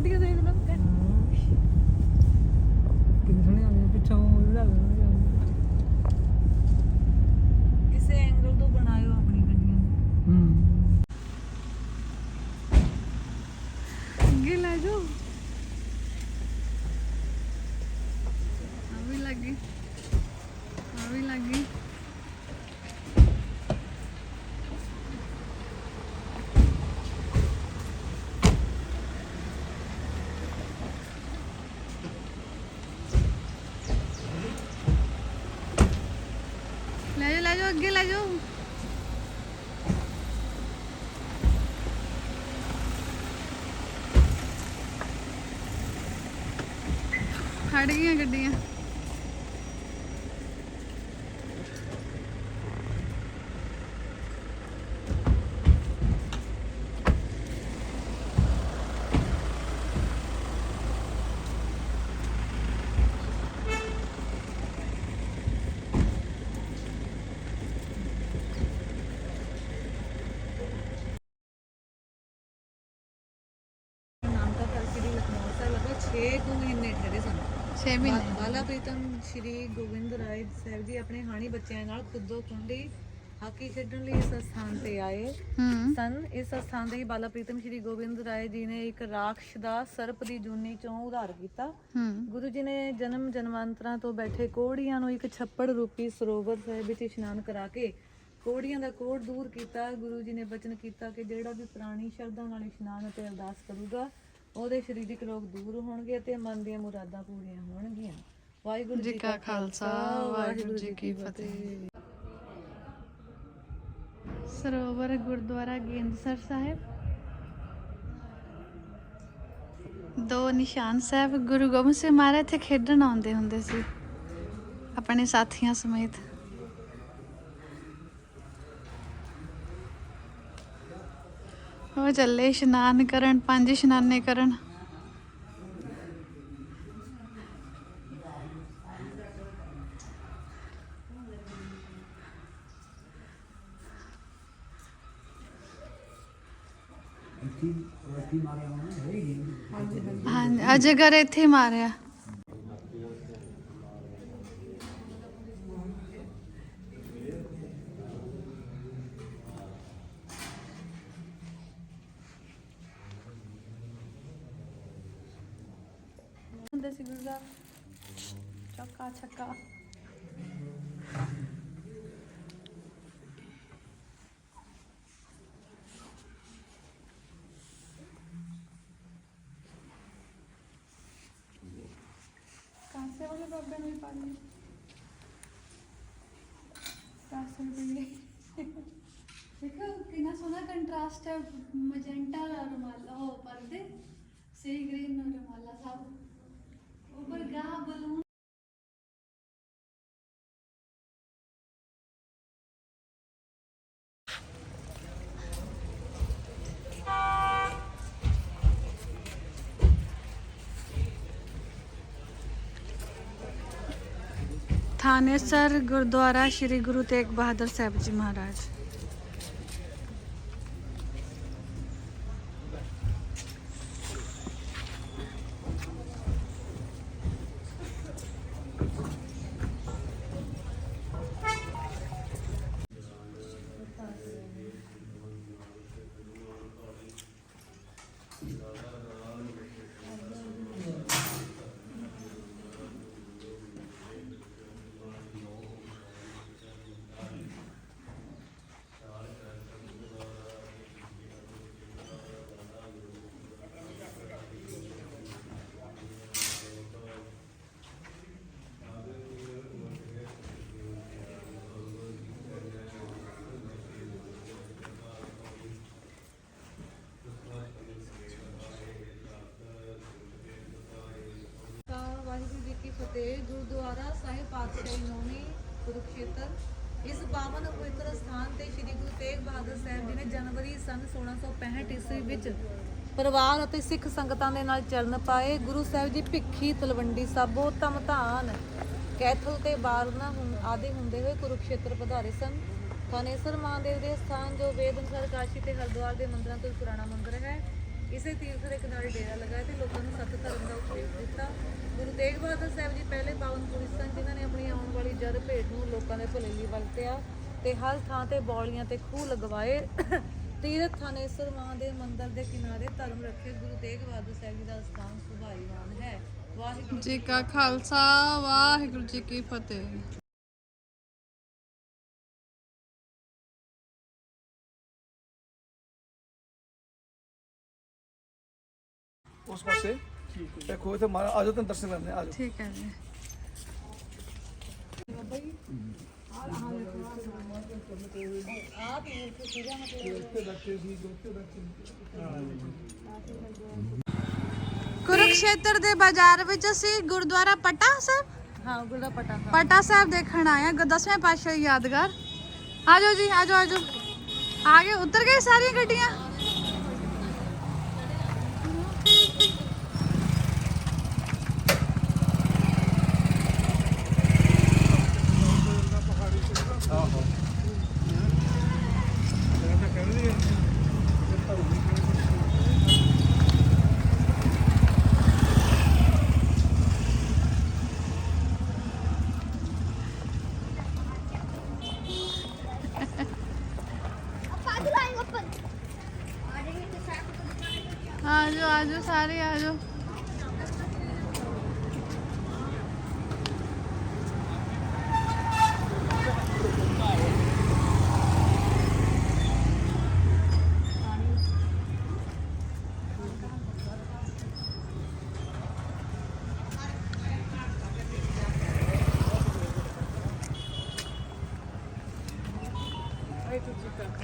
ਗੱਡੀਆਂ ਦੇਖ ਲਓ। ਕਿੰਨੇ ਸੋਹਣੇ ਆਉਂਦੇ ਨੇ ਪਿੱਛੋਂ ਉਹਦਾ ਕਿਸੇ ਐਂਗਲ ਤੋਂ ਬਣਾਇਓ ਆਪਣੀ ਗੱਡੀਆਂ। ਨੂੰ ਹੂੰ ਅੱਗੇ ਲੈ ਜਾਓ ਆ ਵੀ ਲੱਗੀ ਆ ਵੀ ਲੱਗੀ ਲੈ ਜਾਓ ਅੱਗੇ ਲੈ ਜਾਓ। ਖੜ ਗਈਆਂ ਗੱਡੀਆਂ ਨਾਮ ਦਾ ਕਰ ਸ਼੍ਰੀ ਲਖਨਊ ਸਾਹਿਬ ਲਗਾ 6 ਕੁ ਮਹੀਨੇ ਠਹਿਰੇ ਸਨ 6 ਬਾ- ਬਾਲਾ ਪ੍ਰੀਤਮ ਸ਼੍ਰੀ ਗੋਬਿੰਦ ਰਾਏ ਸਾਹਿਬ ਜੀ ਆਪਣੇ ਹਾਣੀ ਬੱਚਿਆਂ ਨਾਲ ਖੁੱਦੋ ਖੁੰਡੀ ਹਾਕੀ ਖੇਡਣ ਲਈ ਇਸ ਸਥਾਨ ਤੇ ਆਏ। ਸਨ ਇਸ ਸਥਾਨ ਤੇ ਹੀ ਬਾਲਾ ਪ੍ਰੀਤਮ ਸ਼੍ਰੀ ਗੋਬਿੰਦ ਰਾਏ ਜੀ ਨੇ ਇੱਕ ਰਾਖਸ਼ ਦਾ ਸਰਪ ਦੀ ਜੂਨੀ ਚੋਂ ਉਧਾਰ ਕੀਤਾ। ਗੁਰੂ ਜੀ ਨੇ ਜਨਮ ਜਨਮਾਂਤਰਾਂ ਤੋਂ ਬੈਠੇ ਕੋੜੀਆਂ ਨੂੰ ਇੱਕ ਛੱਪੜ ਰੂਪੀ ਸਰੋਵਰ ਸਾਹਿਬ ਵਿੱਚ ਇਸ਼ਨਾਨ ਕਰਾ ਕੇ ਕੋੜੀਆਂ ਦਾ ਕੋੜ ਦੂਰ ਕੀਤਾ। ਗੁਰੂ ਜੀ ਨੇ ਬਚਨ ਕੀਤਾ ਕਿ ਜਿਹੜਾ ਵੀ ਪ੍ਰਾਣੀ ਸ਼ਰਧਾ ਨਾਲ ਇਸ਼ਨਾਨ ਅਤੇ ਅਰਦਾਸ ਕਰੂਗਾ ਉਹਦੇ ਸਰੀਰਿਕ ਰੋਗ ਦੂਰ ਹੋਣਗੇ ਅਤੇ ਮਨ ਦੀਆਂ ਮੁਰਾਦਾਂ ਪੂਰੀਆਂ ਹੋਣਗੀਆਂ। ਵਾਹਿਗੁਰੂ ਜੀ ਕਾ ਖਾਲਸਾ ਵਾਹਿਗੁਰੂ ਜੀ ਕੀ ਫਤਿਹ। ਸਰੋਵਰ ਗੁਰਦੁਆਰਾ ਗੇਂਦਸਰ ਸਾਹਿਬ। ਦੋ ਨਿਸ਼ਾਨ ਸਾਹਿਬ ਗੁਰੂ ਗੋਬਿੰਦ ਸਿੰਘ ਮਹਾਰਾਜ ਇੱਥੇ ਖੇਡਣ ਆਉਂਦੇ ਹੁੰਦੇ ਸੀ ਆਪਣੇ ਸਾਥੀਆਂ ਸਮੇਤ। ਉਹ ਚੱਲੇ ਇਸ਼ਨਾਨ ਕਰਨ ਪੰਜ ਇਸ਼ਨਾਨੇ ਕਰਨ। ਹਾਂ ਅਜਗਰ ਇੱਥੇ ਹੀ ਮਾਰਿਆ ਹੁੰਦੇ ਸੀ ਗੁਰੂ ਦਾ ਚੱਕਾ ਛੱਕਾ ਕਾਸੇ ਵਾਲੇ ਬਾਬੇ ਨੂੰ ਰੁਪਏ ਦੇਖੋ, ਕਿੰਨਾ ਸੋਹਣਾ ਕੰਟਰਾਸਟ ਹੈ ਮਜੈਂਟਾ ਰੁਮਾਲਾ, ਉਹ ਪਰਦੇ ਸੀ ਗ੍ਰੀਨ ਰੁਮਾਲਾ ਸਭ। ਉੱਪਰ ਗਾ ਥਾਨੇਸਰ ਗੁਰਦੁਆਰਾ ਸ੍ਰੀ ਗੁਰੂ ਤੇਗ ਬਹਾਦਰ ਸਾਹਿਬ ਜੀ ਮਹਾਰਾਜ। ਫਤਿਹ ਗੁਰਦੁਆਰਾ ਸਾਹਿਬ ਪਾਤਸ਼ਾਹੀ ਨੌਵੀਂ ਕੁਰੂਕਸ਼ੇਤਰ। ਇਸ ਪਾਵਨ ਪਵਿੱਤਰ ਸਥਾਨ ਤੇ ਸ੍ਰੀ ਗੁਰੂ ਤੇਗ ਬਹਾਦਰ ਸਾਹਿਬ ਜੀ ਨੇ ਜਨਵਰੀ ਸਨ 1665 ਈਸਵੀ ਵਿੱਚ ਪਰਿਵਾਰ ਅਤੇ ਸਿੱਖ ਸੰਗਤਾਂ ਦੇ ਨਾਲ ਚਰਨ ਪਾਏ। ਗੁਰੂ ਸਾਹਿਬ ਜੀ ਭਿੱਖੀ ਤਲਵੰਡੀ ਸਾਬੋ ਧਮਧਾਨ ਕੈਥਲ ਤੇ ਬਾਰਨਾ ਹੁੰ- ਆਦਿ ਹੁੰਦੇ ਹੋਏ ਕੁਰੂਕਸ਼ੇਤਰ ਪਧਾਰੇ ਸਨ। ਥਾਨੇਸਰ ਮਹਾਦੇਵ ਦੇ ਸਥਾਨ ਜੋ ਵੇਦ ਅਨੁਸਾਰ ਕਾਸ਼ੀ ਤੇ ਹਰਿਦੁਆਰ ਦੇ ਮੰਦਰਾਂ ਤੋਂ ਪੁਰਾਣਾ ਮੰਦਿਰ ਹੈ। ਇਸੇ ਤੀਰਥ ਦੇ ਕਿਨਾਰੇ ਡੇਰਾ ਲਗਾਇਆ ਤੇ ਲੋਕਾਂ ਨੂੰ ਸੱਤ ਧਰਮ ਦਾ ਉਪਦੇਸ਼ ਦਿੱਤਾ। ਗੁਰੂ ਤੇਗ ਬਹਾਦਰ ਸਾਹਿਬ ਜੀ ਪਹਿਲੇ ਪਾਵਨ ਪੁਰਸ਼ ਸਨ ਜਿਨ੍ਹਾਂ ਨੇ ਆਪਣੀ ਆਉਣ ਵਾਲੀ ਜਦ ਭੇਟ ਨੂੰ ਲੋਕਾਂ ਦੇ ਭਲੇ ਲਈ ਵਰਤਿਆ ਤੇ ਹਰ ਥਾਂ ਤੇ ਬੌਲੀਆਂ ਤੇ ਖੂਹ ਲਗਵਾਏ। ਤੀਰਥ ਥਾਨੇਸਵਰ ਮਾਂ ਦੇ ਮੰਦਿਰ ਦੇ ਕਿਨਾਰੇ ਧਰਮ ਰੱਖੇ ਗੁਰੂ ਤੇਗ ਬਹਾਦਰ ਸਾਹਿਬ ਜੀ ਦਾ ਸਥਾਨ ਸੁਭਾਈਵਾਨ ਹੈ। ਵਾਹਿਗੁਰੂ ਜੀ ਕਾ ਖਾਲਸਾ ਵਾਹਿਗੁਰੂ ਜੀ ਕੀ ਫਤਿਹ। ਉਸ ਪਾਸੇ ਦੇਖੋ ਇੱਥੇ ਮਾਰਾ ਆਜੋ ਤੁਹਾਨੂੰ ਦਰਸ਼ਨ ਕਰਨੇ ਆਜੋ ਠੀਕ ਹੈ ਜੀ ਆਹ ਤੀਰਥ ਸੀਗਾ ਮਤਲਬ ਕੁਰੂਕਸ਼ੇਤਰ ਦੇ ਬਾਜ਼ਾਰ ਵਿੱਚ ਅਸੀਂ ਗੁਰਦੁਆਰਾ ਪਟਾ ਸਾਹਿਬ ਹਾਂ ਗੁਰਦਾ ਪਟਾ ਹਾਂ ਪਟਾ ਸਾਹਿਬ ਦੇਖਣ ਆਏ ਹਾਂ ਦਸਵੇਂ ਪਾਤਸ਼ਾਹ ਦੀ ਯਾਦਗਾਰ ਆਜੋ ਜੀ ਆਜੋ ਆਜੋ ਆਗੇ ਉਤਰ ਗਏ ਸਾਰੀਆਂ ਗੱਡੀਆਂ ਆਜੋ ਆਜੋ ਸਾਰੇ ਆ ਜਾਓ।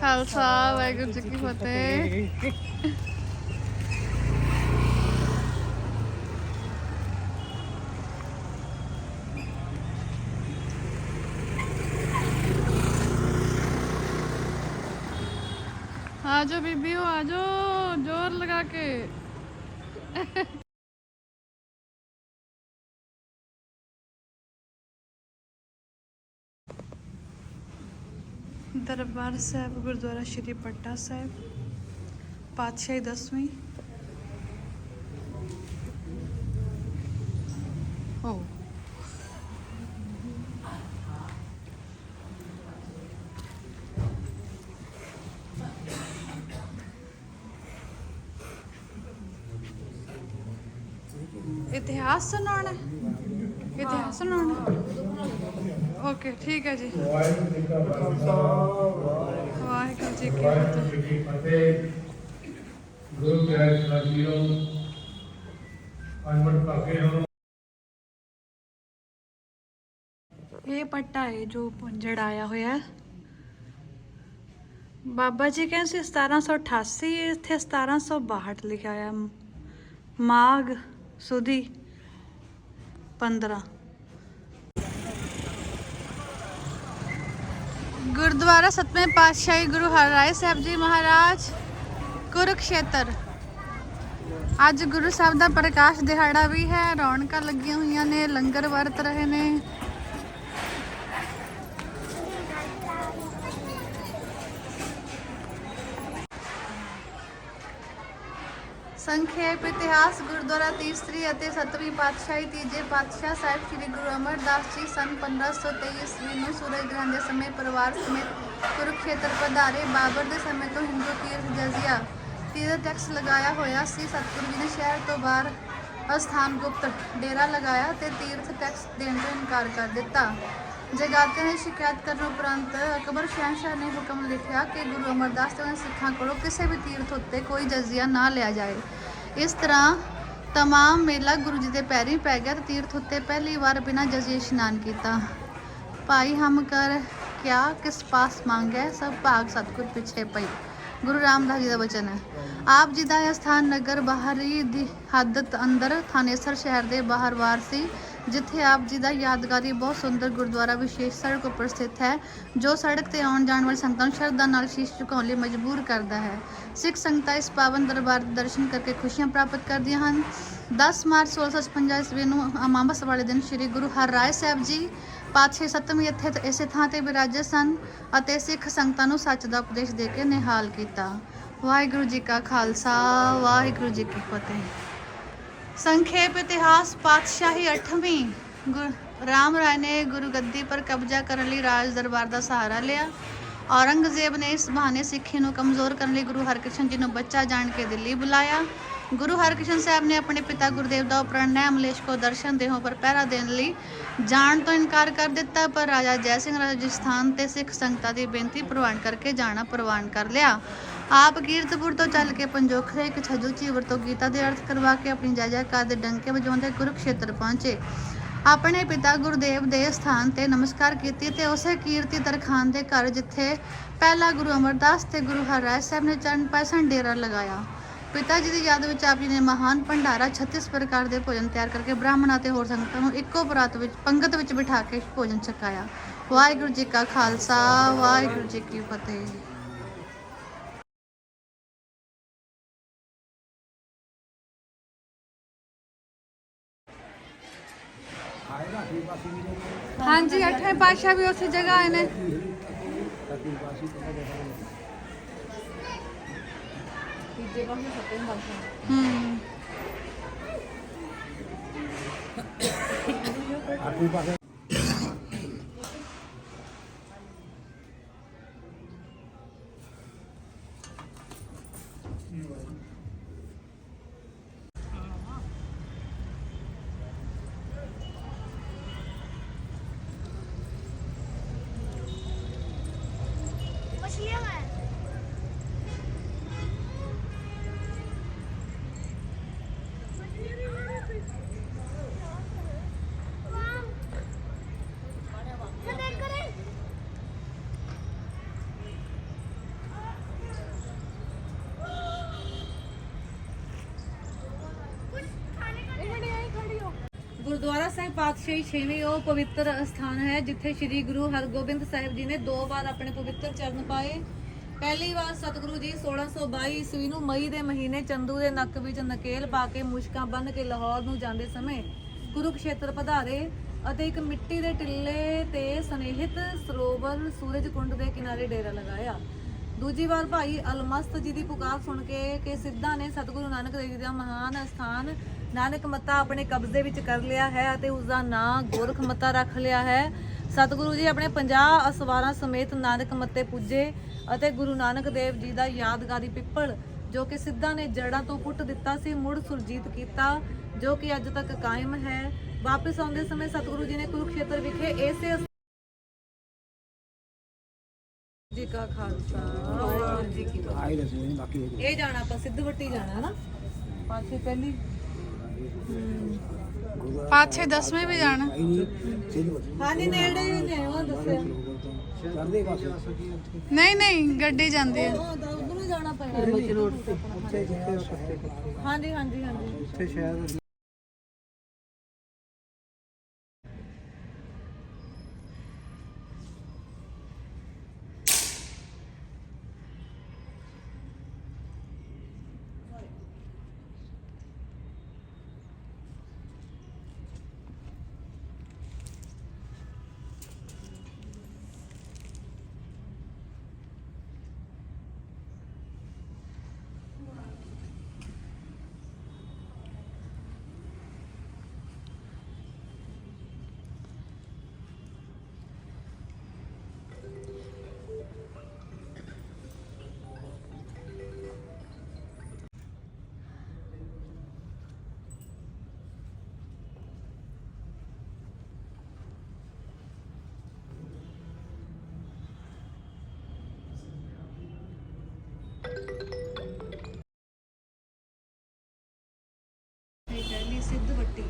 ਖਾਲਸਾ ਵਾਹਿਗੁਰੂ ਜੀ ਕੀ ਫਤਿਹ। आजो बीबी आजो ज़ोर लगा के। दरबार साहब गुरुद्वारा श्री पट्टा साहब पातशाही दसवीं। ਇਤਿਹਾਸ ਸੁਣਾਉਣਾ ਇਤਿਹਾਸ ਸੁਣਾਉਣਾ ਓਕੇ ਠੀਕ ਹੈ ਜੀ। ਵਾਹਿਗੁਰੂ ਜੀ ਕਾ ਖਾਲਸਾ ਵਾਹਿਗੁਰੂ ਜੀ ਕੀ ਫਤਿਹ। ਵਾਹਿਗੁਰੂ ਜੀ ਕੀ ਫਤਿਹ ਗੁਰੂ ਭਾਗੇ ਹੋ ਇਹ ਪੱਟਾ ਹੈ ਜੋ ਜੜਾਇਆ ਹੋਇਆ ਬਾਬਾ ਜੀ ਕਹਿੰਦੇ ਸੀ 1788 ਇੱਥੇ 1762 ਲਿਖਿਆ ਆ ਮਾਘ ਸੁਦੀ। 15 ਗੁਰਦੁਆਰਾ ਸਤਵੇਂ ਪਾਤਸ਼ਾਹੀ ਗੁਰੂ ਹਰਿਰਾਏ ਸਾਹਿਬ ਜੀ ਮਹਾਰਾਜ, ਕੁਰੂਕਸ਼ੇਤਰ। ਅੱਜ ਗੁਰੂ ਸਾਹਿਬ ਦਾ ਪ੍ਰਕਾਸ਼ ਦਿਹਾੜਾ ਵੀ ਹੈ, ਰੌਣਕਾਂ ਲੱਗੀਆਂ ਹੋਈਆਂ ਨੇ, ਲੰਗਰ ਵਰਤ ਰਹੇ ਨੇ। ਸੰਖੇਪ ਇਤਿਹਾਸ, ਗੁਰਦੁਆਰਾ ਤੀਸਰੀ ਅਤੇ ਸਤਵੀਂ ਪਾਤਸ਼ਾਹੀ ਤੀਜੇ ਪਾਤਸ਼ਾਹ ਸਾਹਿਬ ਸ੍ਰੀ ਗੁਰੂ ਅਮਰਦਾਸ ਜੀ ਸਨ 1523 ਈਸਵੀ ਨੂੰ ਸੂਰਜ ਗ੍ਰਹਿਣ ਦੇ ਸਮੇਂ ਪਰਿਵਾਰ ਸਮੇਤ ਕੁਰੂਖੇਤਰ ਪਧਾਰੇ ਬਾਬਰ ਦੇ ਸਮੇਂ ਤੋਂ ਹਿੰਦੂ ਤੀਰਥ ਜਜ਼ੀਆ ਤੀਰਥ ਟੈਕਸ ਲਗਾਇਆ ਹੋਇਆ ਸੀ। ਸਤਿਗੁਰੂ ਜੀ ਨੇ ਸ਼ਹਿਰ ਤੋਂ ਬਾਹਰ ਅਸਥਾਨ ਗੁਪਤ ਡੇਰਾ ਲਗਾਇਆ ਤੇ ਤੀਰਥ ਟੈਕਸ ਦੇਣ ਤੋਂ ਇਨਕਾਰ ਕਰ ਦਿੱਤਾ। ਜਗਾਤੇ ਨੇ ਸ਼ਿਕਾਇਤ ਕਰਨ ਉਪਰੰਤ ਅਕਬਰ ਸ਼ਹਿਨशाह ਨੇ ਹੁਕਮ ਲਿਖਿਆ ਕਿ ਗੁਰੂ ਅਮਰਦਾਸ ਤੇ ਉਹਨਾਂ ਸਿੱਖਾਂ ਕੋਲੋਂ ਕਿਸੇ ਵੀ ਤੀਰਥ ਉੱਤੇ ਕੋਈ ਜਜ਼ੀਆ ਨਾ ਲਿਆ ਜਾਏ। ਇਸ ਤਰ੍ਹਾਂ ਤਮਾਮ ਮੇਲਾ ਗੁਰੂ ਜੀ ਦੇ ਪੈਰੀਂ ਪੈ ਗਿਆ ਤੇ ਤੀਰਥ ਉੱਤੇ ਪਹਿਲੀ ਵਾਰ ਬਿਨਾਂ ਜਜ਼ੀਏ ਇਸ਼ਨਾਨ ਕੀਤਾ। ਭਾਈ ਹਮ ਕਰ ਕਿਆ, ਕਿਸ ਪਾਸ ਮੰਗੈ ਸਭ ਭਾਗ ਸਤਿਗੁਰ ਪਿੱਛੇ ਪਈ। ਗੁਰੂ ਰਾਮਦਾਸ ਜੀ ਦਾ ਵਚਨ ਹੈ, ਆਪ ਜੀ ਦਾ ਇਹ ਸਥਾਨ ਨਗਰ ਬਾਹਰੀ ਦੀ ਹੱਦ ਅੰਦਰ ਥਾਨੇਸਰ ਸ਼ਹਿਰ ਦੇ ਬਾਹਰ ਵਾਰ ਸੀ। ਜਿੱਥੇ ਆਪ ਜੀ ਦਾ ਯਾਦਗਾਰੀ ਬਹੁਤ ਸੁੰਦਰ ਗੁਰਦੁਆਰਾ ਵਿਸ਼ੇਸ਼ ਸੜਕ ਉੱਪਰ ਸਥਿਤ ਹੈ, ਜੋ ਸੜਕ ਤੇ ਆਉਣ ਜਾਣ ਵਾਲੀ ਸੰਗਤਾਂ ਨੂੰ ਸ਼ਰਧਾ ਨਾਲ ਸ਼ੀਸ਼ ਝੁਕਾਉਣ ਲਈ ਮਜਬੂਰ ਕਰਦਾ ਹੈ। ਸਿੱਖ ਸੰਗਤਾਂ ਇਸ ਪਾਵਨ ਦਰਬਾਰ ਦੇ ਦਰਸ਼ਨ ਕਰਕੇ ਖੁਸ਼ੀਆਂ ਪ੍ਰਾਪਤ ਕਰਦੀਆਂ ਹਨ। 10 ਮਾਰਚ 1656 ਈਸਵੀ ਨੂੰ ਅਮਾਵਸ ਵਾਲੇ ਦਿਨ ਸ੍ਰੀ ਗੁਰੂ ਹਰਿਰਾਏ ਸਾਹਿਬ ਜੀ ਪਾਤਸ਼ਾਹੀ ਸਤਵੀਂ ਇੱਥੇ ਤ- ਇਸੇ ਥਾਂ ਤੇ ਵਿਰਾਜੇ ਸਨ ਅਤੇ ਸਿੱਖ ਸੰਗਤਾਂ ਨੂੰ ਸੱਚ ਦਾ ਉਪਦੇਸ਼ ਦੇ ਕੇ ਨਿਹਾਲ ਕੀਤਾ। ਵਾਹਿਗੁਰੂ ਜੀ ਕਾ ਖਾਲਸਾ, ਵਾਹਿਗੁਰੂ ਜੀ ਕੀ ਫਤਿਹ। ਸੰਖੇਪ ਇਤਿਹਾਸ ਪਾਤਸ਼ਾਹੀ 8ਵੀਂ ਗੁਰ ਰਾਮ ਰਾਏ ਨੇ ਗੁਰੂ ਗੱਦੀ ਪਰ ਕਬਜ਼ਾ ਕਰਨ ਲਈ ਰਾਜ ਦਰਬਾਰ ਦਾ ਸਹਾਰਾ ਲਿਆ। ਔਰੰਗਜ਼ੇਬ ਨੇ ਇਸ ਬਹਾਨੇ ਸਿੱਖੀ ਨੂੰ ਕਮਜ਼ੋਰ ਕਰਨ ਲਈ ਗੁਰੂ ਹਰਕ੍ਰਿਸ਼ਨ ਜੀ ਨੂੰ ਬੱਚਾ ਜਾਣ ਕੇ ਦਿੱਲੀ ਬੁਲਾਇਆ। ਗੁਰੂ ਹਰਕ੍ਰਿਸ਼ਨ ਸਾਹਿਬ ਨੇ ਆਪਣੇ ਪਿਤਾ ਗੁਰਦੇਵ ਦਾ ਉਪਰਨ ਅਮਲੇਸ਼ ਕੋ ਦਰਸ਼ਨ ਦੇਹੋਂ ਪਰ ਪਹਿਰਾ ਦੇਣ ਲਈ ਜਾਣ ਤੋਂ ਇਨਕਾਰ ਕਰ ਦਿੱਤਾ, ਪਰ ਰਾਜਾ ਜੈ ਸਿੰਘ ਰਾਜਸਥਾਨ ਤੇ ਸਿੱਖ ਸੰਗਤਾਂ ਦੀ ਬੇਨਤੀ ਪ੍ਰਵਾਨ ਕਰਕੇ ਜਾਣਾ ਪ੍ਰਵਾਨ ਕਰ ਲਿਆ। ਆਪ ਕੀਰਤਪੁਰ ਤੋਂ ਚੱਲ ਕੇ ਪੰਜੋਖ ਦੇ ਇੱਕ ਛਜੂ ਚੀਵਰ ਤੋਂ ਗੀਤਾ ਦੇ ਅਰਥ ਕਰਵਾ ਕੇ ਆਪਣੀ ਜੈ ਜੈਕਾਰ ਦੇ ਡੰਕੇ ਵਜਾਉਂਦੇ ਕੁਰੂਕਸ਼ੇਤਰ ਪਹੁੰਚੇ। ਆਪਣੇ ਪਿਤਾ ਗੁਰਦੇਵ ਦੇ ਸਥਾਨ ਤੇ ਨਮਸਕਾਰ ਕੀਤੀ ਤੇ ਉਸੇ ਕੀਰਤੀ ਤਰਖਾਨ ਦੇ ਘਰ ਜਿੱਥੇ ਪਹਿਲਾ ਗੁਰੂ ਅਮਰਦਾਸ ਤੇ ਗੁਰੂ ਹਰਿਰਾਏ ਸਾਹਿਬ ਨੇ ਚਰਨ ਪਾਇਸਣ ਡੇਰਾ ਲਗਾਇਆ। ਪਿਤਾ ਜੀ ਦੀ ਯਾਦ ਵਿੱਚ ਆਪ ਜੀ ਨੇ ਮਹਾਨ ਭੰਡਾਰਾ 36 ਪ੍ਰਕਾਰ ਦੇ ਭੋਜਨ ਤਿਆਰ ਕਰਕੇ ਬ੍ਰਾਹਮਣਾਂ ਤੇ ਹੋਰ ਸੰਗਤਾਂ ਨੂੰ ਇੱਕੋ ਪਰਾਤ ਵਿੱਚ, ਪੰਗਤ ਵਿੱਚ ਬਿਠਾ ਕੇ ਭੋਜਨ ਛਕਾਇਆ। ਵਾਹਿਗੁਰੂ ਜੀ ਕਾ ਖਾਲਸਾ, ਵਾਹਿਗੁਰੂ ਜੀ ਕੀ ਫਤਿਹ। ਹਾਂਜੀ ਅੱਠਵੇਂ ਪਾਤਸ਼ਾਹ ਵੀ ਉਸੇ ਜਗ੍ਹਾ ਆਏ ਨੇ। ਤੀਜੇ ਪਾਸੇ ਸੱਤਵੇਂ ਪਾਸੇ ਹੂੰ ਗੁਰਦੁਆਰਾ ਸਾਹਿਬ ਪਾਤਸ਼ਾਹੀ ਛੇਵੀਂ ਉਹ ਪਵਿੱਤਰ ਅਸਥਾਨ ਹੈ, ਜਿੱਥੇ ਸ੍ਰੀ ਗੁਰੂ ਹਰਗੋਬਿੰਦ ਸਾਹਿਬ ਜੀ ਨੇ ਦੋ ਵਾਰ ਆਪਣੇ ਪਵਿੱਤਰ ਚਰਨ ਪਾਏ। ਪਹਿਲੀ ਵਾਰ ਸਤਿਗੁਰੂ ਜੀ 1622 ਈਸਵੀ ਨੂੰ ਮਈ ਦੇ ਮਹੀਨੇ ਚੰਦੂ ਦੇ ਨੱਕ ਵਿੱਚ ਨਕੇਲ ਪਾ ਕੇ ਮੁਸ਼ਕਾਂ ਬੰਨ ਕੇ ਲਾਹੌਰ ਨੂੰ ਜਾਂਦੇ ਸਮੇਂ ਕੁਰੂਕਸ਼ੇਤਰ ਪਧਾਰੇ ਅਤੇ ਇੱਕ ਮਿੱਟੀ ਦੇ ਟਿੱਲੇ ਤੇ ਸਨੇਹਿਤ ਸਰੋਵਰ ਸੂਰਜ ਕੁੰਡ ਦੇ ਕਿਨਾਰੇ ਡੇਰਾ ਲਗਾਇਆ। ਦੂਜੀ ਵਾਰ ਭਾਈ ਅਲਮਸਤ ਜੀ ਦੀ ਪੁਕਾਰ ਸੁਣ ਕੇ ਕਿ ਸਿੱਧਾ ਨੇ ਸਤਿਗੁਰੂ ਨਾਨਕ ਦੇਵ ਜੀ ਦਾ ਮਹਾਨ ਅਸਥਾਨ ਨਾਨਕ ਮੱਤਾ ਆਪਣੇ ਕਬਜ਼ੇ ਵਿੱਚ ਕਰ ਲਿਆ ਹੈ ਅਤੇ ਉਸ ਦਾ ਨਾਂ ਗੋਰਖ ਮੱਤਾ ਰੱਖ ਲਿਆ ਹੈ। ਸਤਿਗੁਰੂ ਜੀ ਆਪਣੇ 50 ਅਸਵਾਰਾਂ ਸਮੇਤ ਨਾਨਕ ਮੱਤੇ ਪੁੱਜੇ ਅਤੇ ਗੁਰੂ ਨਾਨਕ ਦੇਵ ਜੀ ਦਾ ਯਾਦਗਾਰੀ ਪਿੱਪਲ ਜੋ ਕਿ ਸਿੱਧਾ ਨੇ ਜੜਾਂ ਤੋਂ ਪੁੱਟ ਦਿੱਤਾ ਸੀ ਮੁੜ ਸੁਰਜੀਤ ਕੀਤਾ ਜੋ ਕਿ ਅੱਜ ਤੱਕ ਕਾਇਮ ਹੈ। ਵਾਪਸ ਆਉਂਦੇ ਸਮੇਂ ਸਤਿਗੁਰੂ ਜੀ ਨੇ ਕੁਰੂਕਸ਼ੇਤਰ ਵਿਖੇ ਇਸੇ ਜੀ ਕਾ ਖਾਲਸਾ ਵਾਹਿਗੁਰੂ ਜੀ ਕੀ ਫਤਿਹ। ਇਹ ਜਾਣਾ ਆਪਾਂ ਸਿੱਧਵੱਟੀ ਜਾਣਾ ਨਾ ਪਾਸੇ ਪਹਿਲੀ ਪਾਛੇ ਦਸਵੇਂ ਵੀ ਜਾਣਾ। ਹਾਂਜੀ ਨੇੜੇ ਹੀ ਨੇ ਉਹ ਦੱਸਿਆ। ਨਹੀਂ ਨਹੀਂ ਗੱਡੀ ਜਾਂਦੀ ਹੈ ਉਹ ਤਾਂ ਉਧਰ ਨੂੰ ਜਾਣਾ ਪੈਣਾ ਬੱਚ ਰੋਡ ਤੇ ਹਾਂਜੀ ਹਾਂਜੀ ਹਾਂਜੀ। ਪਹਿਲੀ ਸਿੱਧਵੱਟੀ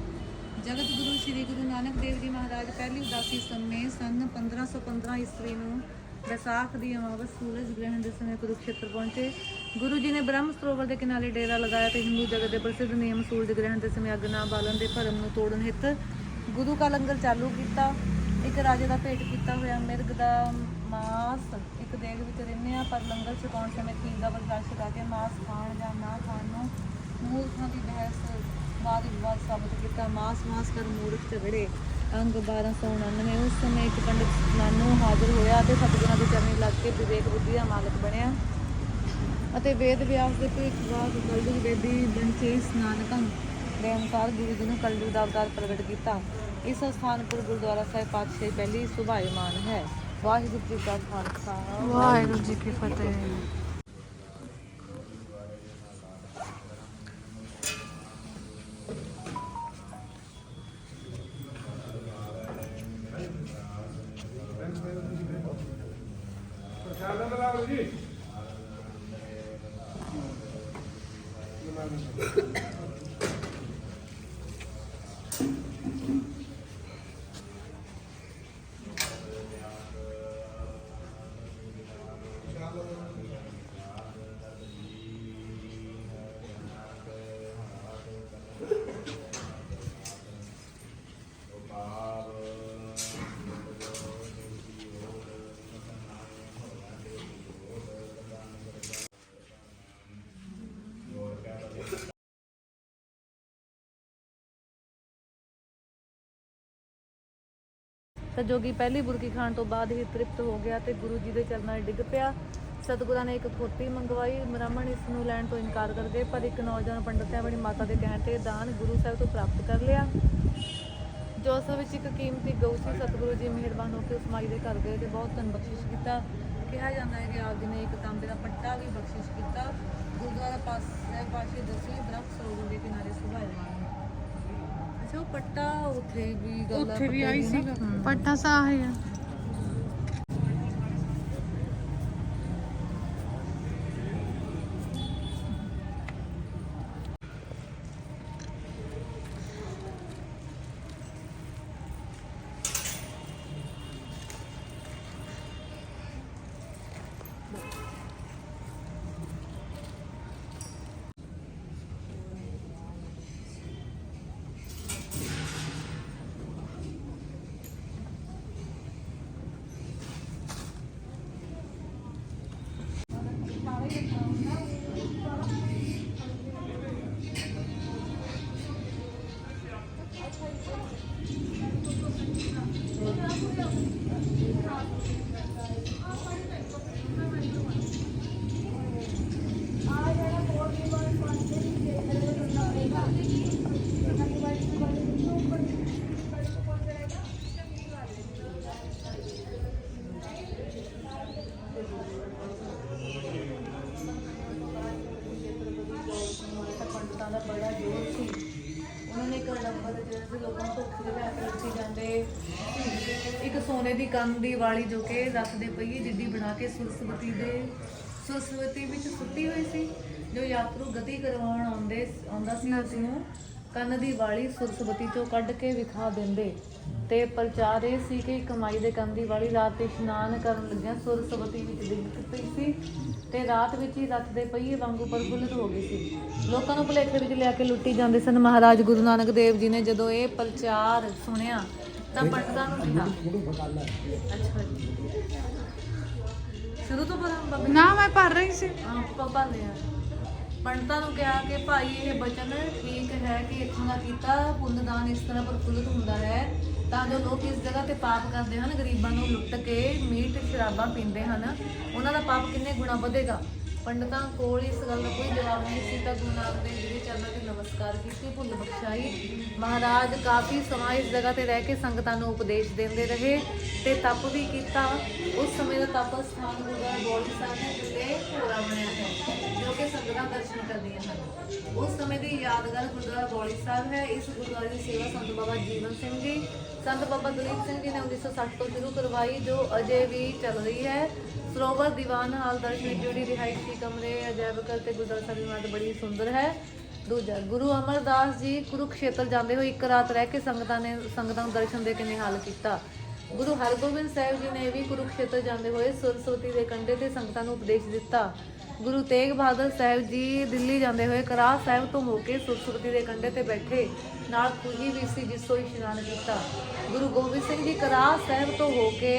ਜਗਤ ਗੁਰੂ ਸ੍ਰੀ ਗੁਰੂ ਨਾਨਕ ਦੇਵ ਜੀ ਮਹਾਰਾਜ ਪਹਿਲੀ ਉਦਾਸੀ ਸਮੇਂ ਸਨ 1515 ਈਸਵੀ ਨੂੰ ਵਿਸਾਖ ਦੀ ਅਮਾਵਸ ਸੂਰਜ ਗ੍ਰਹਿਣ ਦੇ ਸਮੇਂ ਕੁਰੂਕਸ਼ੇਤਰ ਪਹੁੰਚੇ। ਗੁਰੂ ਜੀ ਨੇ ਬ੍ਰਹਮ ਸਰੋਵਰ ਦੇ ਕਿਨਾਰੇ ਡੇਰਾ ਲਗਾਇਆ ਤੇ ਹਿੰਦੂ ਜਗਤ ਦੇ ਪ੍ਰਸਿੱਧ ਨਿਯਮ ਸੂਰਜ ਗ੍ਰਹਿਣ ਦੇ ਸਮੇਂ ਅੱਗ ਨਾ ਬਾਲਣ ਦੇ ਭਰਮ ਨੂੰ ਤੋੜਨ ਹਿੱਤ ਗੁਰੂ ਕਾ ਲੰਗਰ ਚਾਲੂ ਕੀਤਾ। ਇੱਕ ਰਾਜੇ ਦਾ ਭੇਟ ਕੀਤਾ ਹੋਇਆ ਮਿਰਗ ਦਾ ਮਾਸ, ਇੱਕ ਦੇਗ ਵਿੱਚ ਰਿੰਨਿਆ, ਪਰ ਲੰਗਰ ਛਕਾਉਣ ਸਮੇਂ ਖੀਰ ਦਾ ਪ੍ਰਕਾਸ਼ ਛਕਾ ਕੇ ਮਾਸ ਖਾਣ ਜਾਂ ਨਾ ਖਾਣ ਨੂੰ ਮੂਰਖਾਂ ਦੀ ਬਹਿਸ ਵਾਦ ਵਿਵਾਦ ਸਾਬਤ ਕੀਤਾ। ਮਾਸ ਮਾਸ ਕਰ ਮੂਰਖ ਝਗੜੇ, ਅੰਗ 1299 ਉਸ ਸਮੇਂ ਇੱਕ ਪੰਡਿਤ ਨਾਨੂ ਹਾਜ਼ਰ ਹੋਇਆ ਤੇ ਸਤਿਗੁਰਾਂ ਦੇ ਚਰਨੀ ਲੱਗ ਕੇ ਵਿਵੇਕ ਬੁੱਧੀ ਦਾ ਮਾਲਕ ਬਣਿਆ ਅਤੇ ਵੇਦ ਵਿਆਸ ਦੇ ਭੇਖ ਬਾਅਦ ਕਲਯੁਗ ਵੇਦੀ ਬੰਚੇ ਸਨਾਨਕਾਂ ਦੇ ਅਨੁਸਾਰ ਗੁਰੂ ਜੀ ਨੇ ਕਲਯੁਗ ਦਾ ਅਵਤਾਰ ਪ੍ਰਗਟ ਕੀਤਾ। ਇਸ ਸਥਾਨ ਪਰ ਗੁਰਦੁਆਰਾ ਸਾਹਿਬ ਪਾਤਸ਼ਾਹੀ ਪਹਿਲੀ ਸੁਭਾਇਮਾਨ ਹੈ। ਵਾਹਿਗੁਰੂ ਜੀ ਕਾ ਖਾਲਸਾ। ਵਾਹਿਗੁਰੂ ਜੀ ਕੀ ਫਤਿਹ। ਤਾਂ ਜੋਗੀ ਪਹਿਲੀ ਬੁਰਕੀ ਖਾਣ ਤੋਂ ਬਾਅਦ ਹੀ ਤ੍ਰਿਪਤ ਹੋ ਗਿਆ ਤੇ ਗੁਰੂ ਜੀ ਦੇ ਚਰਨਾਂ 'ਚ ਡਿੱਗ ਪਿਆ। ਸਤਿਗੁਰਾਂ ਨੇ ਇੱਕ ਖੋਤੀ ਮੰਗਵਾਈ। ਬ੍ਰਾਹਮਣ ਇਸ ਨੂੰ ਲੈਣ ਤੋਂ ਇਨਕਾਰ ਕਰ ਗਏ, ਪਰ ਇੱਕ ਨੌਜਵਾਨ ਪੰਡਤ ਨੇ ਆਪਣੀ ਮਾਤਾ ਦੇ ਕਹਿਣ ਤੇ ਦਾਨ ਗੁਰੂ ਸਾਹਿਬ ਤੋਂ ਪ੍ਰਾਪਤ ਕਰ ਲਿਆ। ਜੋ ਅਸਲ ਵਿੱਚ ਇੱਕ ਕੀਮਤੀ ਗਊ ਸੀ। ਸਤਿਗੁਰੂ ਜੀ ਮਿਹਰਬਾਨ ਹੋ ਕੇ ਉਸ ਮਾਈ ਦੇ ਘਰ ਗਏ ਤੇ ਬਹੁਤ ਧਨ ਬਖਸ਼ਿਸ਼ ਕੀਤਾ। ਕਿਹਾ ਜਾਂਦਾ ਹੈ ਕਿ ਆਪ ਜੀ ਨੇ ਇੱਕ ਤਾਂਬੇ ਦਾ ਪੱਟਾ ਵੀ ਬਖਸ਼ਿਸ਼ ਕੀਤਾ। ਗੁਰਦੁਆਰਾ ਪਾਸੇ ਸਾਹਿਬ ਪਾਸ਼ੇ ਦਸਵੇਂ ਬ੍ਰਹਮ ਸਰੋਵਰ ਦੇ ਕਿਨਾਰੇ ਸੁਭਾਇਮਾਨ ਅੱਛਾ ਉਹ ਪੱਟਾ ਉੱਥੇ ਵੀ ਗੱਲ ਉੱਥੇ ਵੀ ਆਈ ਸੀਗਾ। ਪਟਨਾ ਸਾਹਿਬ ਹੈ ਬੜਾ ਜੋਰ ਸੀ। ਉਹਨਾਂ ਨੇ ਇੱਕ ਜਿਹੜੇ ਸੀ, ਲੋਕਾਂ ਨੂੰ ਧੋਖੇ ਲੈ ਕੇ ਉੱਥੇ ਜਾਂਦੇ। ਇੱਕ ਸੋਨੇ ਦੀ ਕੰਨ ਦੀ ਵਾਲੀ ਜੋ ਕਿ ਰੱਖਦੇ ਪਈ ਪਈਏ ਬਣਾ ਕੇ ਸਰਸਵਤੀ ਦੇ, ਸਰਸਵਤੀ ਵਿੱਚ ਸੁੱਤੀ ਹੋਈ ਸੀ। ਜੋ ਯਾਤਰੂ ਗਤੀ ਕਰਵਾਉਣ ਆਉਂਦੇ, ਆਉਂਦਾ ਸੀ, ਉਸ ਨੂੰ ਕੰਨ ਦੀ ਵਾਲੀ ਸੁਰਸਵਤੀ ਚੋਂ ਕੱਢ ਕੇ ਵਿਖਾ ਦਿੰਦੇ। ਤੇ ਪ੍ਰਚਾਰ ਇਹ ਸੀ ਕਿ ਕਮਾਈ ਦੇ ਕੰਨ ਦੀ ਵਾਲੀ ਰਾਤ ਤੇ ਇਸ਼ਨਾਨ ਕਰਨ ਲੱਗਿਆ ਸੁਰਸਵਤੀ ਵਿੱਚ ਡਿੱਗ ਪਈ ਸੀ ਤੇ ਰਾਤ ਵਿੱਚ ਹੀ ਰੱਥ ਦੇ ਪਹੀਏ ਵਾਂਗੂ ਪ੍ਰਫੁੱਲਿਤ ਹੋ ਗਈ ਸੀ। ਲੋਕਾਂ ਨੂੰ ਭੁਲੇਖੇ ਵਿੱਚ ਲਿਆ ਕੇ ਲੁੱਟੀ ਜਾਂਦੇ ਸਨ। ਮਹਾਰਾਜ ਗੁਰੂ ਨਾਨਕ ਦੇਵ ਜੀ ਨੇ ਜਦੋਂ ਇਹ ਪ੍ਰਚਾਰ ਸੁਣਿਆ ਤਾਂ ਪੰਡਤਾਂ ਨੂੰ ਕਿਹਾ ਅੱਛਾ ਜੀ। ਸ਼ੁਰੂ ਤੋਂ ਬਾਬੇ ਨਾ ਮੈਂ ਪੜ ਰਹੀ ਸੀ। ਆਪਾਂ ਭਾਲੇ ਆ ਪੰਡਤਾਂ ਨੂੰ ਕਿਹਾ ਕਿ ਭਾਈ, ਇਹ ਬਚਨ ਠੀਕ ਹੈ ਕਿ ਇੱਥੋਂ ਦਾ ਕੀਤਾ, ਪੁੰਨਦਾਨ ਇਸ ਤਰ੍ਹਾਂ ਪ੍ਰਫੁੱਲਤ ਹੁੰਦਾ ਹੈ, ਤਾਂ ਜੋ ਲੋਕ ਇਸ ਜਗ੍ਹਾ ਤੇ ਪਾਪ ਕਰਦੇ ਹਨ, ਗਰੀਬਾਂ ਨੂੰ ਲੁੱਟ ਕੇ ਮੀਟ ਸ਼ਰਾਬਾਂ ਪੀਂਦੇ ਹਨ। ਉਹਨਾਂ ਦਾ ਪਾਪ ਕਿੰਨੇ ਗੁਣਾ ਵਧੇਗਾ? ਪੰਡਤਾਂ ਕੋਲ ਇਸ ਗੱਲ ਦਾ ਕੋਈ ਜਵਾਬ ਨਹੀਂ ਸੀ, ਤਾਂ ਗੁਰੂ ਨਾਨਕ ਦੇਵ ਜੀ ਦੇ ਚਰਨਾਂ ਤੇ ਨਮਸਕਾਰ ਕੀਤੀ, ਭੁੱਲ ਬਖਸ਼ਾਈ। ਮਹਾਰਾਜ ਕਾਫੀ ਸਮਾਂ ਇਸ ਜਗ੍ਹਾ ਤੇ ਰਹਿ ਕੇ ਸੰਗਤਾਂ ਨੂੰ ਉਪਦੇਸ਼ ਦਿੰਦੇ ਰਹੇ ਤੇ ਤਪ ਵੀ ਕੀਤਾ। ਉਸ ਸਮੇਂ ਦਾ ਤਪ ਸਥਾਨ ਗੁਰਦੁਆਰਾ ਬੋਲੀ ਸਾਹਿਬ ਦੇ ਜਿੱਥੇ ਭੋਰਾ ਬਣਿਆ ਹੈ, ਜੋ ਕਿ ਸੰਗਤਾਂ ਦਰਸ਼ਨ ਕਰਦੀਆਂ ਹਨ। ਉਸ ਸਮੇਂ ਦੀ ਯਾਦਗਾਰ ਗੁਰਦੁਆਰਾ ਬੋਲੀ ਸਾਹਿਬ ਹੈ। ਇਸ ਗੁਰਦੁਆਰੇ ਦੀ ਸੇਵਾ ਸੰਤ ਬਾਬਾ ਜੀਵਨ ਸਿੰਘ ਜੀ ਸੰਤ ਬਾਬਾ ਦਲੀਪ ਸਿੰਘ ਜੀ ਨੇ 1960 ਤੋਂ ਸ਼ੁਰੂ ਕਰਵਾਈ, ਜੋ ਅਜੇ ਵੀ ਚੱਲ ਰਹੀ ਹੈ। ਸਰੋਵਰ ਦੀਵਾਨ ਹਾਲ ਦਰਸ਼ਨ ਜਿਹੜੀ ਰਿਹਾਇਸ਼ੀ ਕਮਰੇ, ਅਜਾਇਬ ਘਰ ਤੇ ਗੁਰਦੁਆਰਾ ਸਾਹਿਬ ਦੀ ਇਮਾਰਤ ਬੜੀ ਸੁੰਦਰ ਹੈ। ਦੂਜਾ, ਗੁਰੂ ਅਮਰਦਾਸ ਜੀ ਕੁਰੂਕਸ਼ੇਤਰ ਜਾਂਦੇ ਹੋਏ ਇੱਕ ਰਾਤ ਰਹਿ ਕੇ ਸੰਗਤਾਂ ਨੇ, ਸੰਗਤਾਂ ਨੂੰ ਦਰਸ਼ਨ ਦੇ ਕੇ ਨਿਹਾਲ ਕੀਤਾ। ਗੁਰੂ ਹਰਗੋਬਿੰਦ ਸਾਹਿਬ ਜੀ ਨੇ ਵੀ ਕੁਰੂਕਸ਼ੇਤਰ ਜਾਂਦੇ ਹੋਏ ਸੁਰਸਵਤੀ ਦੇ ਕੰਢੇ ਤੇ ਸੰਗਤਾਂ ਨੂੰ ਉਪਦੇਸ਼ ਦਿੱਤਾ। ਗੁਰੂ ਤੇਗ ਬਹਾਦਰ ਸਾਹਿਬ ਜੀ ਦਿੱਲੀ ਜਾਂਦੇ ਹੋਏ ਕਰਾਹ ਸਾਹਿਬ ਤੋਂ ਹੋ ਕੇ ਸੁਰਸਵਤੀ ਦੇ ਕੰਢੇ ਤੇ ਬੈਠੇ। ਨਾਲ ਖੂਹੀ ਵੀ ਸੀ ਜਿਸ ਤੋਂ ਇਸ਼ਨਾਨ ਕੀਤਾ। ਗੁਰੂ ਗੋਬਿੰਦ ਸਿੰਘ ਜੀ ਕਰਾਹ ਸਾਹਿਬ ਤੋਂ ਹੋ ਕੇ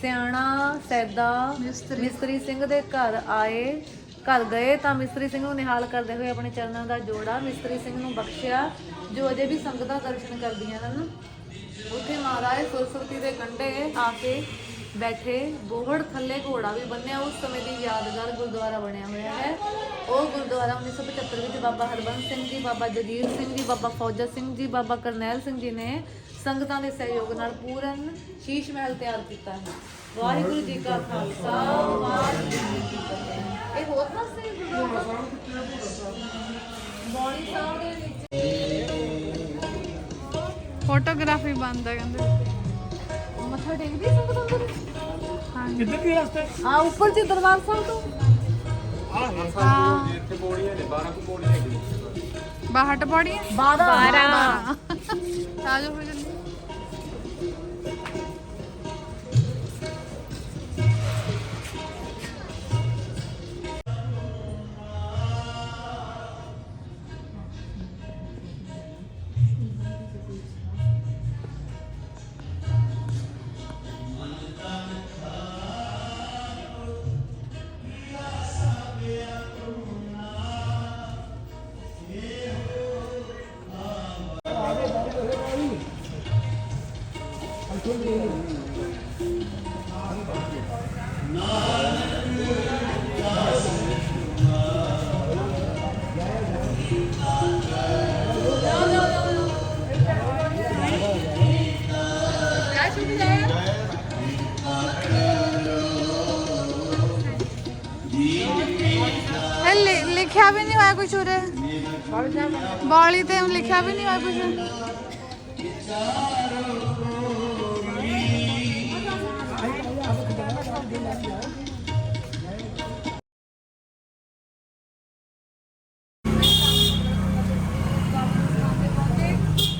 ਸਿਆਣਾ ਸੈਦਾ ਮਿਸਤਰੀ। ਸਿੰਘ ਦੇ ਘਰ ਆਏ। ਘਰ ਗਏ ਤਾਂ ਮਿਸਤਰੀ ਸਿੰਘ ਨੂੰ ਨਿਹਾਲ ਕਰਦੇ ਹੋਏ ਆਪਣੇ ਚਰਨਾਂ ਦਾ ਜੋੜਾ ਮਿਸਤਰੀ ਸਿੰਘ ਨੂੰ ਬਖਸ਼ਿਆ ਜੋ ਅਜੇ ਵੀ ਸੰਗਤਾਂ ਦਰਸ਼ਨ ਕਰਦੀਆਂ ਹਨ। ਉੱਥੇ ਮਹਾਰਾਜ ਸਰਸਵਤੀ ਦੇ ਕੰਢੇ ਆ ਕੇ ਬੈਠੇ, ਬੋਹੜ ਥੱਲੇ ਘੋੜਾ ਵੀ ਬੰਨਿਆ, ਉਸ ਸਮੇਂ ਦੀ ਯਾਦਗਾਰ ਗੁਰਦੁਆਰਾ ਬਣਿਆ ਹੋਇਆ ਹੈ। ਉਹ ਗੁਰਦੁਆਰਾ 1975 ਵਿੱਚ ਬਾਬਾ ਹਰਬੰਸ ਸਿੰਘ ਜੀ, ਬਾਬਾ ਜਗੀਰ ਸਿੰਘ ਜੀ, ਬਾਬਾ ਫੌਜਾ ਸਿੰਘ ਜੀ, ਬਾਬਾ ਕਰਨੈਲ ਸਿੰਘ ਜੀ ਨੇ ਸੰਗਤਾਂ ਦੇ ਸਹਿਯੋਗ ਨਾਲ ਪੂਰਨ ਸ਼ੀਸ਼ ਮਹਿਲ ਤਿਆਰ ਕੀਤਾ ਹੈ। ਵਾਹਿਗੁਰੂ ਜੀ ਕਾ ਖਾਲਸਾ, ਵਾਹਿਗੁਰੂ ਜੀ ਕੀ ਫਤਿਹ। ਇਹ ਹੋਰ ਪਾਸੇ ਗੁਰਦੁਆਰਾ? ਬੌੜੀ ਸਾਹਿਬ ਦੇ ਵਿੱਚ। ਫੋਟੋਗ੍ਰਾਫੀ ਬੰਦ ਹੈ, ਕਹਿੰਦੇ। ਮੱਥਾ ਟੇਕਦੀ ਸੰਗਤ ਅੰਦਰ? ਹਾਂ ਕਿੱਧਰ ਕੀ ਰਸਤਾ? ਆ ਉੱਪਰ ਜੀ ਦਰਬਾਰ ਸਾਹਿਬ ਤੋਂ। ਹਾਂ। ਇੱਥੇ ਪੌੜੀਆਂ ਨੇ 12 ਕੁ ਪੌੜੀਆਂ ਹੈਗੀਆਂ ਬਾਹਟ ਪੌੜੀਆਂ 12 ਆਜੋ ਹੋ ਜਲਦੀ ਤੇ ਵੀ ਨਹੀਂ ਹੋਇਆ ਕੁਝ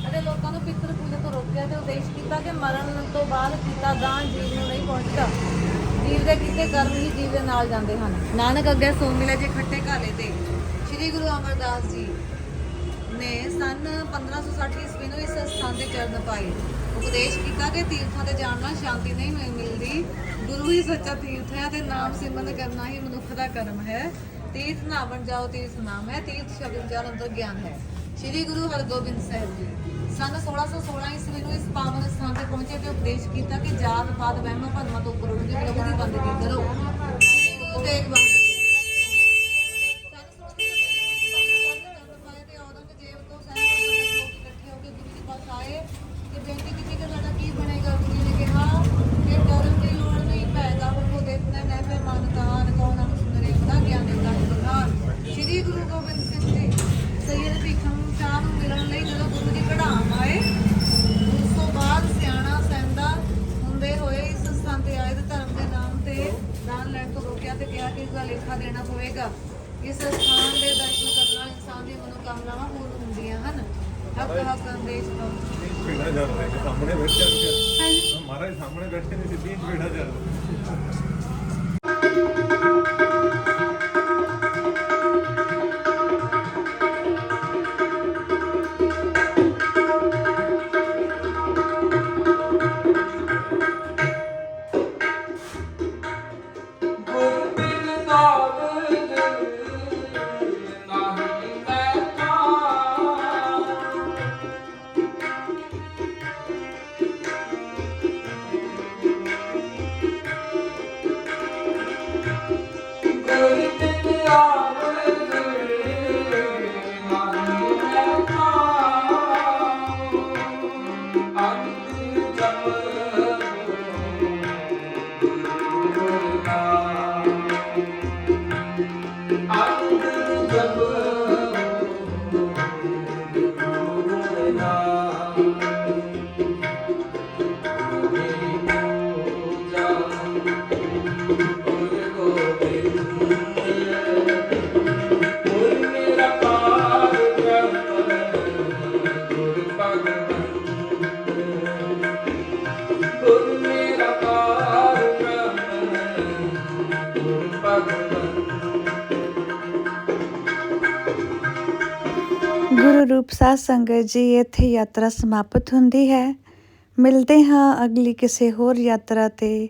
ਅਤੇ ਲੋਕਾਂ ਨੂੰ ਪਿੱਤਰ ਪੂਜਾ ਤੋਂ ਰੋਕਿਆ ਤੇ ਉਦੇਸ਼ ਕੀਤਾ ਕਿ ਮਰਨ ਤੋਂ ਬਾਅਦ ਕੀਤਾ ਦਾਨ ਜੀਵ ਨੂੰ ਨਹੀਂ ਪਹੁੰਚਦਾ। ਜੀਵ ਦੇ ਕੀਤੇ ਕਰਮ ਹੀ ਜੀਵ ਦੇ ਨਾਲ ਜਾਂਦੇ ਹਨ। ਨਾਨਕ ਅੱਗੇ ਸੋ ਮਿਲੇ ਜੇ ਖੱਟੇ ਘਾਲੇ ਤੇ। ਸ੍ਰੀ ਗੁਰੂ ਅਮਰਦਾਸ ਜੀ। ਨੇ ਸਨ 1560 ਈਸਵੀ ਨੂੰ ਇਸ ਸਥਾਨ ਤੇ ਚਰਨ ਪਾਏ ਉਪਦੇਸ਼ ਕੀਤਾ ਕਿ ਤੀਰਥਾਂ ਤੇ ਜਾਣ ਨਾਲ ਸ਼ਾਂਤੀ ਨਹੀਂ ਮਿਲਦੀ। ਗੁਰੂ ਹੀ ਸੱਚਾ ਤੀਰਥ ਹੈ ਤੇ ਨਾਮ ਸਿਮਰਨ ਕਰਨਾ ਹੀ ਮਨੁੱਖ ਦਾ ਕਰਮ ਹੈ। ਤੀਰਥ ਨਾ ਬਣ ਜਾਓ, ਤੀਰਥ ਨਾਮ ਹੈ। ਤੀਰਥ ਸ਼ਬਦ ਜਲ ਅੰਦਰ ਗਿਆਨ ਹੈ। ਸ੍ਰੀ ਗੁਰੂ ਹਰਗੋਬਿੰਦ ਸਾਹਿਬ ਜੀ ਸਨ 1616 ਈਸਵੀ ਨੂੰ ਇਸ ਪਾਵਨ ਸਥਾਨ ਤੇ ਪਹੁੰਚੇ ਤੇ ਉਪਦੇਸ਼ ਕੀਤਾ ਕਿ ਜਾਤ, ਪਾਤ, ਵਹਿਮਾਂ, ਭਰਮਾਂ ਤੋਂ ਉੱਪਰ ਉੱਠ ਕੇ ਪ੍ਰਭੂ ਦੀ ਬੰਦਗੀ ਕਰੋ। ਗੁਰੂ ਤੇਗ ਗੁਰੂ ਰੂਪ ਸਾਧ ਸੰਗਤ ਜੀ, ਇੱਥੇ ਯਾਤਰਾ ਸਮਾਪਤ ਹੁੰਦੀ ਹੈ। ਮਿਲਦੇ ਹਾਂ ਅਗਲੀ ਕਿਸੇ ਹੋਰ ਯਾਤਰਾ ਤੇ।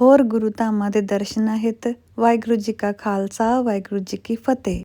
ਹੋਰ ਗੁਰੂ ਧਾਮਾਂ ਦੇ ਦਰਸ਼ਨਾਂ ਹਿਤ। ਵਾਹਿਗੁਰੂ ਜੀ ਕਾ ਖਾਲਸਾ, ਵਾਹਿਗੁਰੂ ਜੀ ਕੀ ਫਤਿਹ।